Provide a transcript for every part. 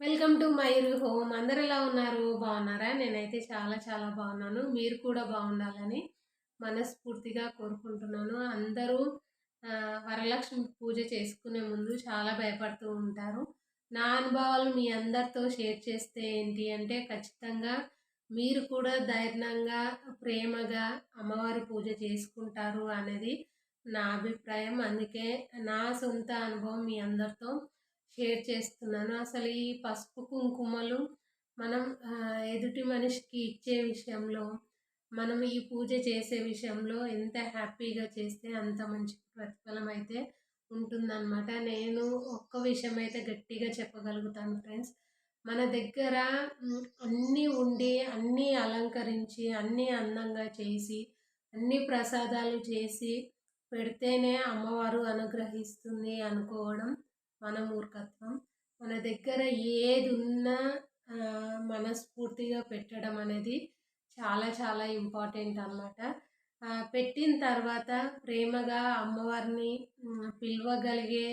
Welcome to Mayur home. అందరు ఎలా ఉన్నారు? బాగున్నారా? నేనైతే చాలా చాలా బాగున్నాను. మీరు కూడా బాగుండాలని మనస్ఫూర్తిగా కోరుకుంటున్నాను. అందరూ వరలక్ష్మి పూజ చేసుకునే ముందు చాలా భయపడుతూ ఉంటారు. నా అనుభవాలు మీ అందరితో షేర్ చేస్తే ఏంటి అంటే ఖచ్చితంగా మీరు కూడా ధైర్యంగా ప్రేమగా అమ్మవారి పూజ చేసుకుంటారు అనేది నా అభిప్రాయం. అందుకే నా సొంత అనుభవం మీ అందరితో షేర్ చేస్తున్నాను. అసలు ఈ పసుపు కుంకుమలు మనం ఎదుటి మనిషికి ఇచ్చే విషయంలో మనం ఈ పూజ చేసే విషయంలో ఎంత హ్యాపీగా చేస్తే అంత మంచి ప్రతిఫలం అయితే ఉంటుందన్నమాట. నేను ఒక్క విషయం అయితే గట్టిగా చెప్పగలుగుతాను ఫ్రెండ్స్. మన దగ్గర అన్నీ ఉండి అన్నీ అలంకరించి అన్నీ అందంగా చేసి అన్ని ప్రసాదాలు చేసి పెడితేనే అమ్మవారు అనుగ్రహిస్తుంది అనుకోవడం మన మూర్ఖత్వం. మన దగ్గర ఏది ఉన్నా మనస్ఫూర్తిగా పెట్టడం అనేది చాలా చాలా ఇంపార్టెంట్ అన్నమాట. పెట్టిన తర్వాత ప్రేమగా అమ్మవారిని పిలవగలిగే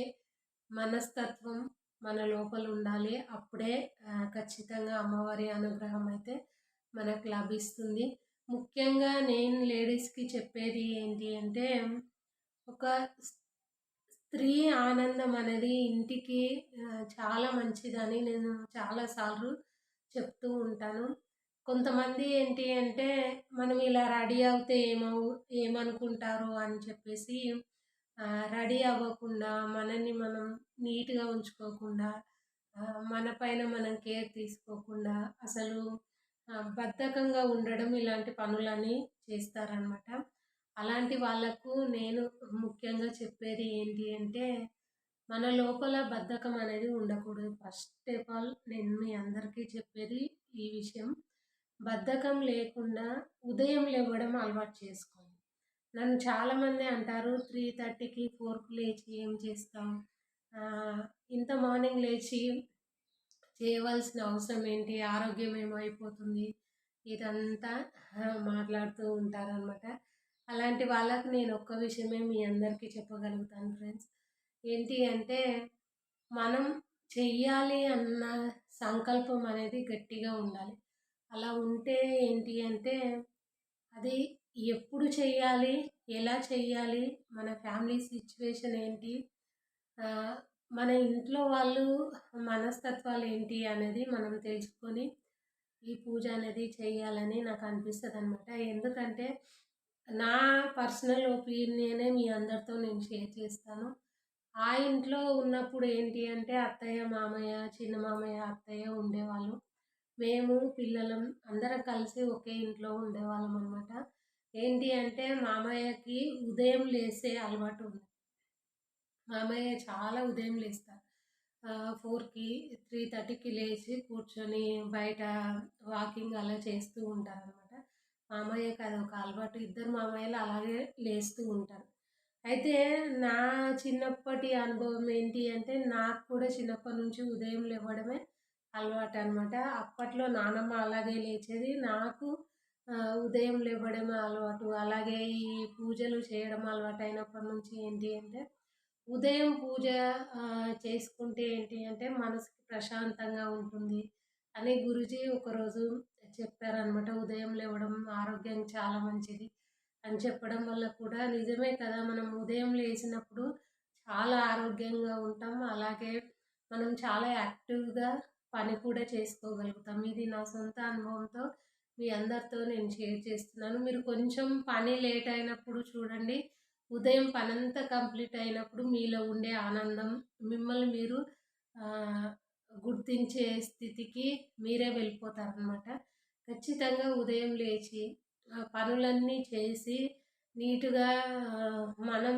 మనస్తత్వం మన లోపల ఉండాలి. అప్పుడే ఖచ్చితంగా అమ్మవారి అనుగ్రహం అయితే మనకు లభిస్తుంది. ముఖ్యంగా నేను లేడీస్కి చెప్పేది ఏంటి అంటే ఒక స్త్రీ ఆనందం అనేది ఇంటికి చాలా మంచిదని నేను చాలాసార్లు చెప్తూ ఉంటాను. కొంతమంది ఏంటి అంటే మనం ఇలా రెడీ అవుతే ఏమవు ఏమనుకుంటారు? అని చెప్పేసి రెడీ అవ్వకుండా మనల్ని మనం నీట్గా ఉంచుకోకుండా మన పైన మనం కేర్ తీసుకోకుండా అసలు బద్ధకంగా ఉండడం ఇలాంటి పనులని చేస్తారనమాట అలాంటి వాళ్ళకు నేను ముఖ్యంగా చెప్పేది ఏంటి అంటే మన లోపల బద్ధకం అనేది ఉండకూడదు. ఫస్ట్ ఆఫ్ ఆల్ నేను మీ అందరికీ చెప్పేది ఈ విషయం. బద్ధకం లేకుండా ఉదయం లేవడం అలవాటు చేసుకోండి. నన్ను చాలామంది అంటారు త్రీ థర్టీకి ఫోర్కి లేచి ఏం చేస్తాం ఇంత మార్నింగ్ లేచి చేయవలసిన అవసరం ఏంటి? ఆరోగ్యం ఏమైపోతుంది? ఇదంతా మాట్లాడుతూ ఉంటారనమాట అలాంటి వాళ్ళకు నేను ఒక్క విషయమే మీ అందరికీ చెప్పగలుగుతాను ఫ్రెండ్స్. ఏంటి అంటే మనం చెయ్యాలి అన్న సంకల్పం అనేది గట్టిగా ఉండాలి. అలా ఉంటే ఏంటి అంటే అది ఎప్పుడు చేయాలి ఎలా చేయాలి మన ఫ్యామిలీ సిచ్యువేషన్ ఏంటి మన ఇంట్లో వాళ్ళు మనస్తత్వాలు ఏంటి అనేది మనం తెలుసుకొని ఈ పూజ అనేది చేయాలని నాకు అనిపిస్తుంది అనమాట ఎందుకంటే నా పర్సనల్ ఒపీనియనే మీ అందరితో నేను షేర్ చేస్తాను. ఆ ఇంట్లో ఉన్నప్పుడు ఏంటి అంటే అత్తయ్య మామయ్య చిన్న మామయ్య అత్తయ్య ఉండేవాళ్ళు. మేము పిల్లలం అందరం కలిసి ఒకే ఇంట్లో ఉండేవాళ్ళం అనమాట ఏంటి అంటే మామయ్యకి ఉదయం లేసే అలవాటు ఉంది. మామయ్య చాలా ఉదయం లేస్తారు. ఫోర్కి త్రీ థర్టీకి లేచి కూర్చొని బయట వాకింగ్ అలా చేస్తూ ఉంటారనమాట మామయ్య అది ఒక అలవాటు. ఇద్దరు మామయ్యలు అలాగే లేస్తూ ఉంటారు. అయితే నా చిన్నప్పటి అనుభవం ఏంటి అంటే నాకు కూడా చిన్నప్పటి నుంచి ఉదయం లేవడమే అలవాటు అనమాట అప్పట్లో నానమ్మ అలాగే లేచేది. నాకు ఉదయం లేవడమే అలవాటు. అలాగే ఈ పూజలు చేయడం అలవాటు అయినప్పటి నుంచి ఏంటి అంటే ఉదయం పూజ చేసుకుంటే ఏంటి అంటే మనసుకి ప్రశాంతంగా ఉంటుంది అని గురుజీ ఒకరోజు చెప్పారనమాట ఉదయం లేవడం ఆరోగ్యం చాలా మంచిది అని చెప్పడం వల్ల కూడా నిజమే కదా. మనం ఉదయం లేచినప్పుడు చాలా ఆరోగ్యంగా ఉంటాం. అలాగే మనం చాలా యాక్టివ్గా పని కూడా చేసుకోగలుగుతాం. ఇది నా సొంత అనుభవంతో మీ అందరితో నేను షేర్ చేస్తున్నాను. మీరు కొంచెం పని లేట్ అయినప్పుడు చూడండి. ఉదయం పనంతా కంప్లీట్ అయినప్పుడు మీలో ఉండే ఆనందం మిమ్మల్ని మీరు గుర్తించే స్థితికి మీరే వెళ్ళిపోతారనమాట ఖచ్చితంగా ఉదయం లేచి ఆ పనులన్నీ చేసి నీటుగా మనం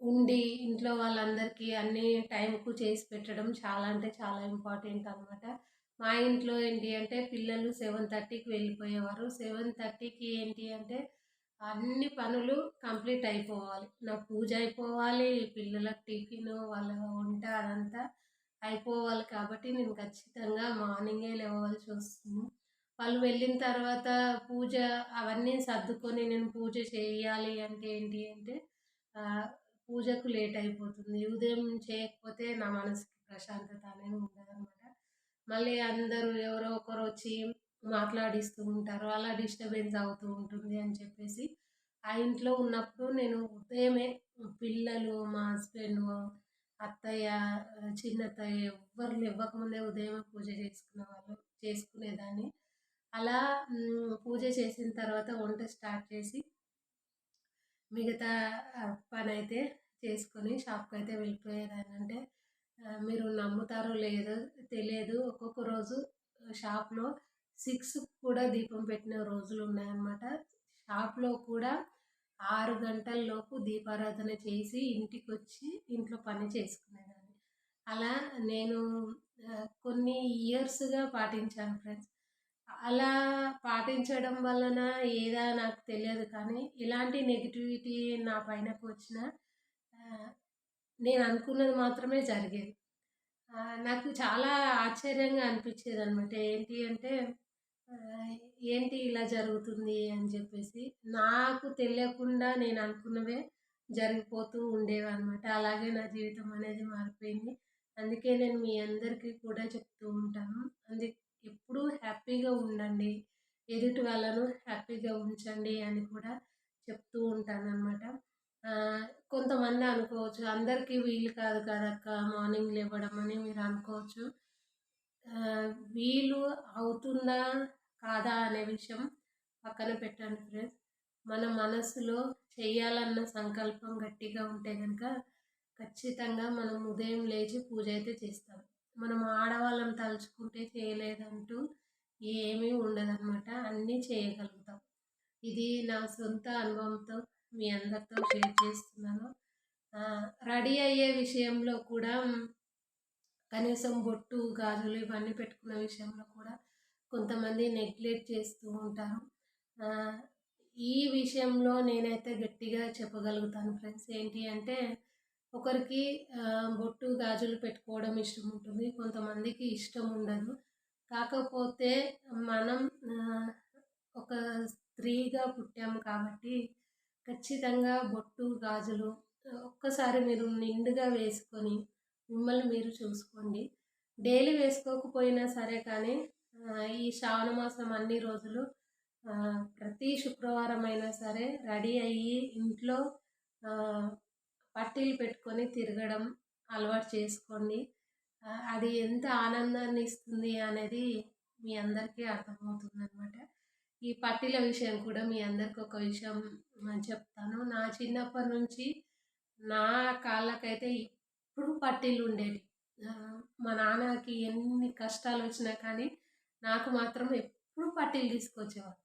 ఉండి ఇంట్లో వాళ్ళందరికీ అన్ని టైంకు చేసి పెట్టడం చాలా అంటే చాలా ఇంపార్టెంట్ అనమాట మా ఇంట్లో ఏంటి అంటే పిల్లలు సెవెన్ థర్టీకి వెళ్ళిపోయేవారు. సెవెన్ థర్టీకి ఏంటి అంటే అన్ని పనులు కంప్లీట్ అయిపోవాలి. నా పూజ అయిపోవాలి పిల్లలకు టిఫిన్ వాళ్ళ వంట అదంతా అయిపోవాలి కాబట్టి నేను ఖచ్చితంగా మార్నింగే లేవవలసి వస్తుంది. వాళ్ళు వెళ్ళిన తర్వాత పూజ అవన్నీ సర్దుకొని నేను పూజ చేయాలి అంటే ఏంటి అంటే పూజకు లేట్ అయిపోతుంది. ఉదయం చేయకపోతే నా మనసుకి ప్రశాంతత అనేది ఉండదన్నమాట. మళ్ళీ అందరూ ఎవరో ఒకరు వచ్చి మాట్లాడిస్తూ ఉంటారు. అలా డిస్టర్బెన్స్ అవుతూ ఉంటుంది అని చెప్పేసి ఆ ఇంట్లో ఉన్నప్పుడు నేను ఉదయమే పిల్లలు మా హస్బెండ్ అత్తయ్య చిన్నత్తయ్య ఎవ్వరు ఇవ్వకముందే ఉదయం పూజ చేసుకునే వాళ్ళు చేసుకునేదాన్ని. అలా పూజ చేసిన తర్వాత వంట స్టార్ట్ చేసి మిగతా పని అయితే చేసుకొని షాప్కి అయితే వెళ్ళిపోయేదాన్ని. అంటే మీరు నమ్ముతారో లేదో తెలియదు. ఒక్కొక్క రోజు షాప్లో సిక్స్ కూడా దీపం పెట్టిన రోజులు ఉన్నాయన్నమాట. షాప్లో కూడా ఆరు గంటల్లోపు దీపారాధన చేసి ఇంటికి వచ్చి ఇంట్లో పని చేసుకునేదాన్ని. అలా నేను కొన్ని ఇయర్స్గా పాటించాను ఫ్రెండ్స్. అలా పాటించడం వలన ఏదా నాకు తెలియదు కానీ ఇలాంటి నెగిటివిటీ నా పైనకు వచ్చిన నేను అనుకున్నది మాత్రమే జరిగేది. నాకు చాలా ఆశ్చర్యంగా అనిపించేది అనమాట ఏంటి అంటే ఏంటి ఇలా జరుగుతుంది అని చెప్పేసి నాకు తెలియకుండా నేను అనుకున్నవే జరిగిపోతూ ఉండేవి అనమాట అలాగే నా జీవితం అనేది మారిపోయింది. అందుకే నేను మీ అందరికీ కూడా చెప్తూ ఉంటాను. అందుకే ఎప్పుడూ హ్యాపీగా ఉండండి. ఎదుటి వాళ్ళను హ్యాపీగా ఉంచండి అని కూడా చెప్తూ ఉంటాను అనమాట కొంతమంది అనుకోవచ్చు అందరికీ వీలు కాదు కదక్క మార్నింగ్ లేవడం అని మీరు అనుకోవచ్చు. వీలు అవుతుందా? కాదా అనే విషయం పక్కన పెట్టండి ఫ్రెండ్స్. మన మనసులో చేయాలన్న సంకల్పం గట్టిగా ఉంటే కనుక ఖచ్చితంగా మనం ఉదయం లేచి పూజ అయితే చేస్తాం. మనం ఆడవాళ్ళం తలుచుకుంటే చేయలేదంటూ ఏమీ ఉండదన్నమాట. అన్నీ చేయగలుగుతాం. ఇది నా సొంత అనుభవంతో మీ అందరితో షేర్ చేస్తున్నాను. రెడీ అయ్యే విషయంలో కూడా కనీసం బొట్టు గాజులు ఇవన్నీ పెట్టుకున్న విషయంలో కూడా కొంతమంది నెగ్లెక్ట్ చేస్తూ ఉంటారు. ఈ విషయంలో నేనైతే గట్టిగా చెప్పగలుగుతాను ఫ్రెండ్స్. ఏంటి అంటే ఒకరికి బొట్టు గాజులు పెట్టుకోవడం ఇష్టం ఉంటుంది. కొంతమందికి ఇష్టం ఉండదు. కాకపోతే మనం ఒక స్త్రీగా పుట్టాము కాబట్టి ఖచ్చితంగా బొట్టు గాజులు ఒక్కసారి మీరు నిండుగా వేసుకొని మిమ్మల్ని మీరు చూసుకోండి. డైలీ వేసుకోకపోయినా సరే కానీ ఈ శ్రావణ మాసం అన్ని రోజులు ప్రతి శుక్రవారం అయినా సరే రెడీ అయ్యి ఇంట్లో పట్టీలు పెట్టుకొని తిరగడం అలవాటు చేసుకోండి. అది ఎంత ఆనందాన్ని ఇస్తుంది అనేది మీ అందరికీ అర్థమవుతుంది అనమాట ఈ పట్టీల విషయం కూడా మీ అందరికి ఒక విషయం చెప్తాను. నా చిన్నప్పటి నుంచి నా కాళ్ళకైతే ఇప్పుడు పట్టీలు ఉండేవి. మా నాన్నకి ఎన్ని కష్టాలు వచ్చినా కానీ నాకు మాత్రం ఎప్పుడు పట్టీలు తీసుకొచ్చేవారు.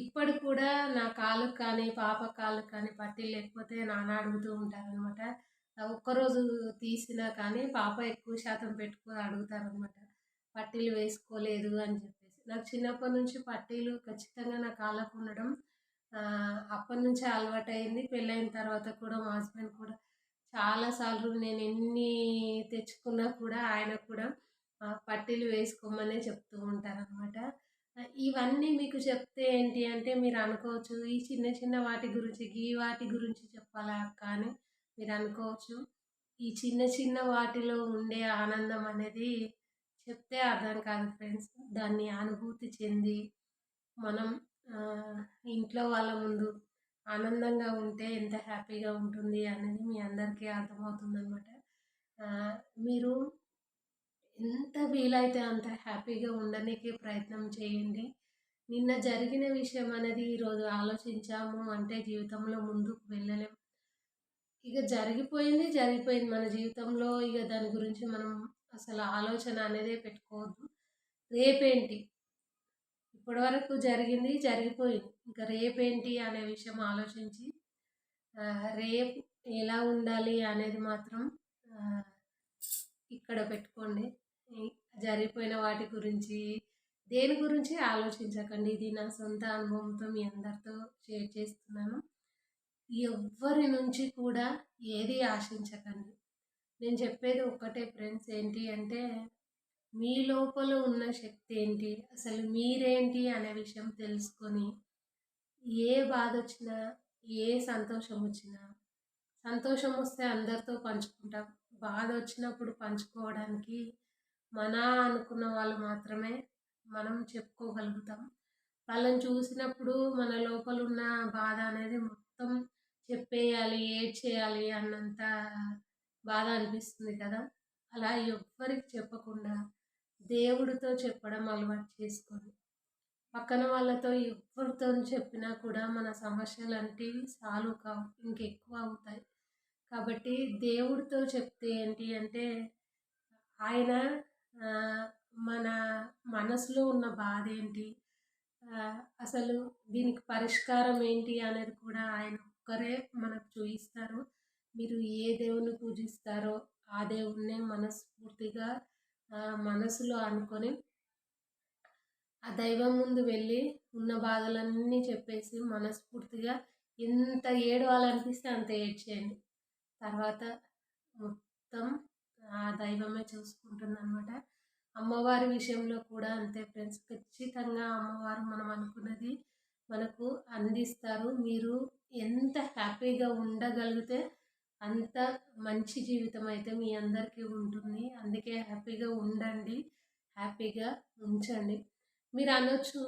ఇప్పటికి కూడా నా కాళ్ళకు కానీ పాప కాళ్ళకు కానీ పట్టీలు లేకపోతే నాన్న అడుగుతూ ఉంటారనమాట ఒక్కరోజు తీసినా కానీ పాప ఎక్కువ శాతం పెట్టుకొని అడుగుతారనమాట పట్టీలు వేసుకోలేదు అని చెప్పేసి. నాకు చిన్నప్పటి నుంచి పట్టీలు ఖచ్చితంగా నా కాళ్ళకు ఉండడం అప్పటి నుంచే అలవాటైంది పెళ్ళైన తర్వాత కూడా మా హస్బెండ్ కూడా చాలాసార్లు నేను ఎన్ని తెచ్చుకున్నా కూడా ఆయన కూడా పట్టీలు వేసుకోమనే చెప్తూ ఉంటారనమాట ఇవన్నీ మీకు చెప్తే ఏంటి అంటే మీరు అనుకోవచ్చు ఈ చిన్న చిన్న వాటి గురించి ఈ వాటి గురించి చెప్పాలా కానీ మీరు అనుకోవచ్చు ఈ చిన్న చిన్న వాటిలో ఉండే ఆనందం అనేది చెప్తే అర్థం కాదు ఫ్రెండ్స్. దాన్ని అనుభూతి చెంది మనం ఇంట్లో వాళ్ళ ముందు ఆనందంగా ఉంటే ఎంత హ్యాపీగా ఉంటుంది అనేది మీ అందరికీ అర్థమవుతుందనమాట మీరు ఎంత వీలైతే అంత హ్యాపీగా ఉండడానికి ప్రయత్నం చేయండి. నిన్న జరిగిన విషయం అనేది ఈరోజు ఆలోచించాము. అంటే జీవితంలో ముందుకు వెళ్ళలేం. ఇక జరిగిపోయింది జరిగిపోయింది మన జీవితంలో. ఇక దాని గురించి మనం అసలు ఆలోచన అనేదే పెట్టుకోవద్దు. రేపేంటి? ఇప్పటివరకు జరిగింది జరిగిపోయింది. ఇంకా రేపేంటి అనే విషయం ఆలోచించి రేపు ఎలా ఉండాలి అనేది మాత్రం ఇక్కడ పెట్టుకోండి. జరిగిపోయిన వాటి గురించి దేని గురించి ఆలోచించకండి. ఇది నా సొంత అనుభవంతో మీ అందరితో షేర్ చేస్తున్నాను. ఎవ్వరి నుంచి కూడా ఏది ఆశించకండి. నేను చెప్పేది ఒక్కటే ఫ్రెండ్స్ ఏంటి అంటే మీ లోపల ఉన్న శక్తి ఏంటి? అసలు మీరేంటి అనే విషయం తెలుసుకొని ఏ బాధ వచ్చినా ఏ సంతోషం వచ్చినా సంతోషం వస్తే అందరితో పంచుకుంటాం. బాధ వచ్చినప్పుడు పంచుకోవడానికి మన అనుకున్న వాళ్ళు మాత్రమే మనం చెప్పుకోగలుగుతాం. వాళ్ళని చూసినప్పుడు మన లోపల ఉన్న బాధ అనేది మొత్తం చెప్పేయాలి ఏడ్చేయాలి అన్నంత బాధ అనిపిస్తుంది కదా. అలా ఎవ్వరికి చెప్పకుండా దేవుడితో చెప్పడం అలవాటు చేసుకొని పక్కన వాళ్ళతో ఎవరితో చెప్పినా కూడా మన సమస్యలు అంటే సాల్వ్ కావు ఇంకెక్కువ అవుతాయి. కాబట్టి దేవుడితో చెప్తే ఏంటి అంటే ఆయన మన మనసులో ఉన్న బాధ ఏంటి? అసలు దీనికి పరిష్కారం ఏంటి అనేది కూడా ఆయన ఒక్కరే మనకు చూపిస్తారు మీరు ఏ దేవుని పూజిస్తారో ఆ దేవుణ్ణే మనస్ఫూర్తిగా మనసులో అనుకొని ఆ దైవం ముందు వెళ్ళి ఉన్న బాధలన్నీ చెప్పేసి మనస్ఫూర్తిగా ఎంత ఏడవాలనిపిస్తే అంత ఏడ్చేయండి. తర్వాత మొత్తం ఆ దైవమే చూసుకుంటుంది అనమాట అమ్మవారి విషయంలో కూడా అంతే ఫ్రెండ్స్. ఖచ్చితంగా అమ్మవారు మనం అనుకున్నది మనకు అందిస్తారు. మీరు ఎంత హ్యాపీగా ఉండగలిగితే అంత మంచి జీవితం అయితే మీ అందరికీ ఉంటుంది. అందుకే హ్యాపీగా ఉండండి. హ్యాపీగా ఉంచండి. మీరు అనొచ్చు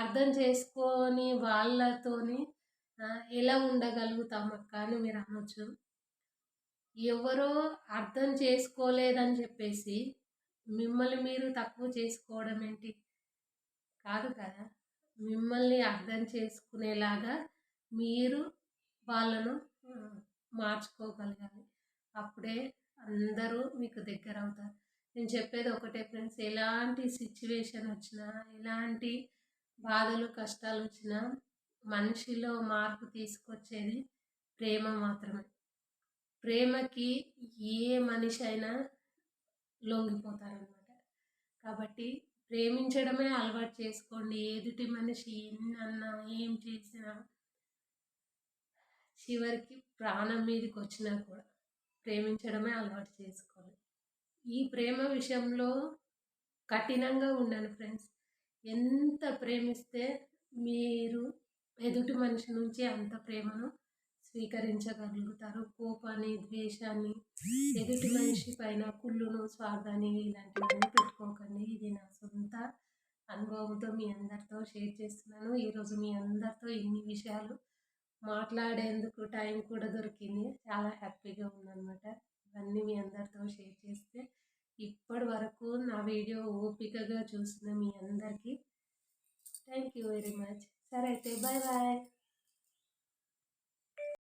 అర్థం చేసుకొని వాళ్ళతోని ఎలా ఉండగలుగుతాం అక్క అని మీరు అనొచ్చు. ఎవరో అర్థం చేసుకోలేదని చెప్పేసి మిమ్మల్ని మీరు తక్కువ చేసుకోవడం ఏంటి? కాదు కదా. మిమ్మల్ని అర్థం చేసుకునేలాగా మీరు వాళ్ళను మార్చుకోగలగాలి. అప్పుడే అందరూ మీకు దగ్గర అవుతారు. నేను చెప్పేది ఒకటే ఫ్రెండ్స్ ఎలాంటి సిచ్యువేషన్ వచ్చినా ఎలాంటి బాధలు కష్టాలు వచ్చినా మనిషిలో మార్పు తీసుకొచ్చేది ప్రేమ మాత్రమే. ప్రేమకి ఏ మనిషి అయినా లొంగిపోతారనమాట కాబట్టి ప్రేమించడమే అలవాటు చేసుకోండి. ఎదుటి మనిషి ఎన్నన్నా ఏం చేసినా చివరికి ప్రాణం మీదకి వచ్చినా కూడా ప్రేమించడమే అలవాటు చేసుకోవాలి. ఈ ప్రేమ విషయంలో కఠినంగా ఉండండి ఫ్రెండ్స్. ఎంత ప్రేమిస్తే మీరు ఎదుటి మనిషి నుంచి అంత ప్రేమను స్వీకరించగలుగుతారు. కోపాన్ని ద్వేషాన్ని ఎదుటి మనిషి పైన కుళ్ళును స్వార్థాన్ని ఇలాంటివన్నీ పెట్టుకోకండి. ఇది నా సొంత అనుభవంతో మీ అందరితో షేర్ చేస్తున్నాను. ఈరోజు మీ అందరితో ఇన్ని విషయాలు మాట్లాడేందుకు టైం కూడా దొరికింది. చాలా హ్యాపీగా ఉందన్నమాట. ఇవన్నీ మీ అందరితో షేర్ చేస్తే ఇప్పటి వరకు నా వీడియో ఓపికగా చూసిన మీ అందరికీ. Thank you very much. సరే అయితే బాయ్ బాయ్.